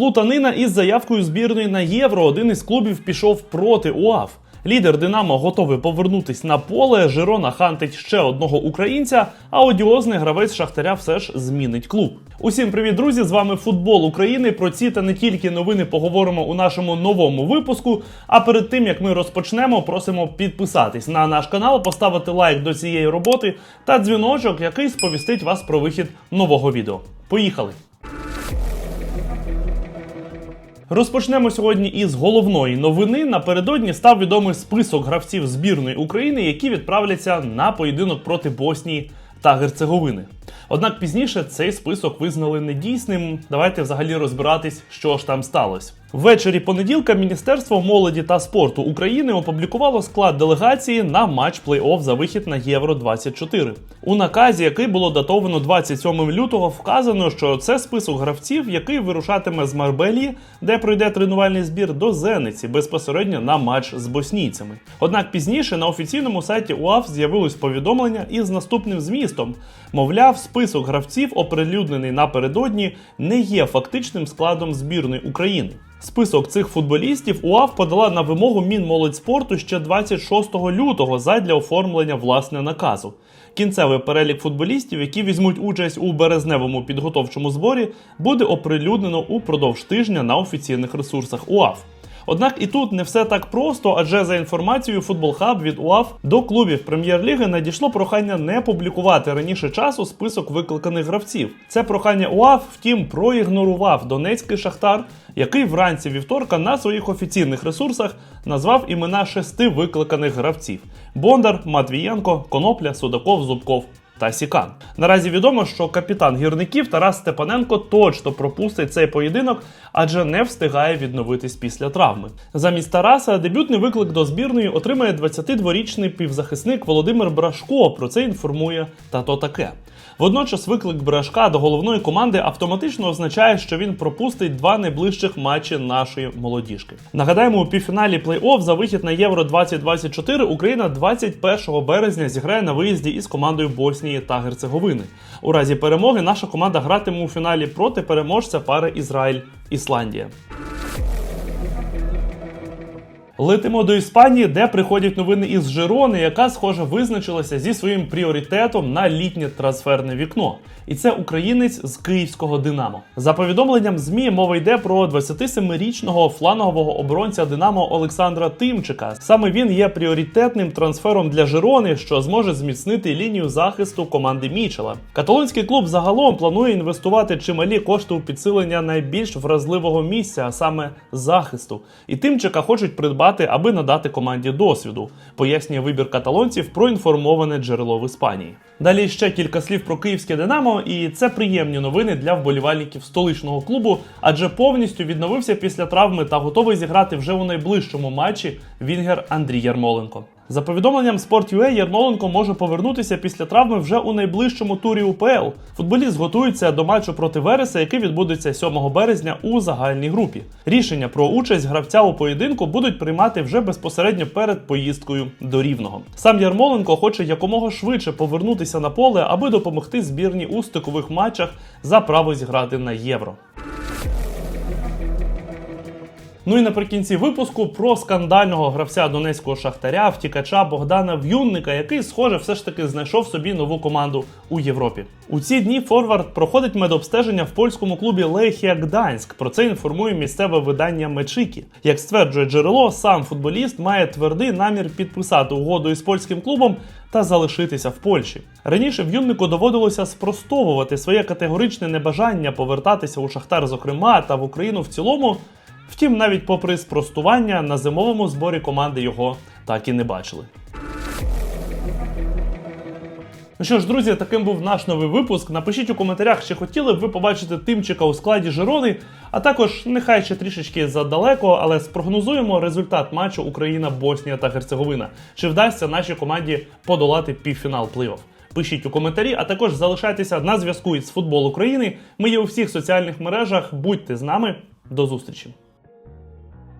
Плутанина із заявкою збірної на євро. Один із клубів пішов проти УАФ. Лідер Динамо готовий повернутись на поле. Жирона хантить ще одного українця, а одіозний гравець Шахтаря все ж змінить клуб. Усім привіт, друзі! З вами футбол України. Про ці та не тільки новини поговоримо у нашому новому випуску. А перед тим як ми розпочнемо, просимо підписатись на наш канал, поставити лайк до цієї роботи та дзвіночок, який сповістить вас про вихід нового відео. Поїхали! Розпочнемо сьогодні із головної новини. Напередодні став відомий список гравців збірної України, які відправляться на поєдинок проти Боснії та Герцеговини. Однак пізніше цей список визнали недійсним. Давайте взагалі розбиратись, що ж там сталося. Ввечері понеділка Міністерство молоді та спорту України опублікувало склад делегації на матч плей-офф за вихід на Євро 24 У наказі, який було датовано 27 лютого, вказано, що це список гравців, який вирушатиме з Марбелі, де пройде тренувальний збір до Зениці безпосередньо на матч з боснійцями. Однак пізніше на офіційному сайті УАФ з'явилось повідомлення із наступним змістом: мовляв, список гравців, оприлюднений напередодні, не є фактичним складом збірної України. Список цих футболістів УАФ подала на вимогу Мінмолодьспорту ще 26 лютого задля оформлення власне наказу. Кінцевий перелік футболістів, які візьмуть участь у березневому підготовчому зборі, буде оприлюднено упродовж тижня на офіційних ресурсах УАФ. Однак і тут не все так просто, адже за інформацією Футбол Хаб від УАФ до клубів прем'єр-ліги надійшло прохання не публікувати раніше часу список викликаних гравців. Це прохання УАФ, втім, проігнорував Донецький Шахтар, який вранці вівторка на своїх офіційних ресурсах назвав імена шести викликаних гравців: Бондар, Матвієнко, Конопля, Судаков, Зубков та Сікан. Наразі відомо, що капітан гірників Тарас Степаненко точно пропустить цей поєдинок, адже не встигає відновитись після травми. Замість Тараса дебютний виклик до збірної отримає 22-річний півзахисник Володимир Брашко. Про це інформує та то таке. Водночас виклик Брашка до головної команди автоматично означає, що він пропустить два найближчих матчі нашої молодіжки. Нагадаємо, у півфіналі плей-офф за вихід на Євро 2024 Україна 21 березня зіграє на виїзді із командою Боснії та Герцеговини. У разі перемоги наша команда гратиме у фіналі проти переможця пари Ізраїль-Ісландія. Летимо до Іспанії, де приходять новини із Жирони, яка, схоже, визначилася зі своїм пріоритетом на літнє трансферне вікно. І це українець з київського Динамо. За повідомленням ЗМІ мова йде про 27-річного флангового оборонця Динамо Олександра Тимчика. Саме він є пріоритетним трансфером для Жирони, що зможе зміцнити лінію захисту команди Мічела. Каталонський клуб загалом планує інвестувати чималі кошти у підсилення найбільш вразливого місця, а саме захисту. І Тимчика хочуть придбати, аби надати команді досвіду. Пояснює вибір каталонців проінформоване джерело в Іспанії. Далі ще кілька слів про київське Динамо, і це приємні новини для вболівальників столичного клубу, адже повністю відновився після травми та готовий зіграти вже у найближчому матчі Вінгер Андрій Ярмоленко. За повідомленням Sport.ua, Ярмоленко може повернутися після травми вже у найближчому турі УПЛ. Футболіст готується до матчу проти Вереса, який відбудеться 7 березня у загальній групі. Рішення про участь гравця у поєдинку будуть приймати вже безпосередньо перед поїздкою до Рівного. Сам Ярмоленко хоче якомога швидше повернутися на поле, аби допомогти збірні у стикових матчах за право зіграти на євро. Ну і наприкінці випуску про скандального гравця донецького шахтаря, втікача Богдана В'юнника, який, схоже, все ж таки знайшов собі нову команду у Європі. У ці дні Форвард проходить медобстеження в польському клубі Лехія Гданськ. Про це інформує місцеве видання Мечикі. Як стверджує джерело, сам футболіст має твердий намір підписати угоду із польським клубом та залишитися в Польщі. Раніше В'юннику доводилося спростовувати своє категоричне небажання повертатися у Шахтар, зокрема, та в Україну в цілому. Втім, навіть попри спростування на зимовому зборі команди його так і не бачили. Ну що ж, друзі, таким був наш новий випуск. Напишіть у коментарях, чи хотіли б ви побачити Тимчика у складі Жирони, а також нехай ще трішечки задалеко, але спрогнозуємо результат матчу Україна, Боснія та Герцеговина. Чи вдасться нашій команді подолати півфінал плей-офф? Пишіть у коментарі, а також залишайтеся на зв'язку із футбол України. Ми є у всіх соціальних мережах. Будьте з нами. До зустрічі!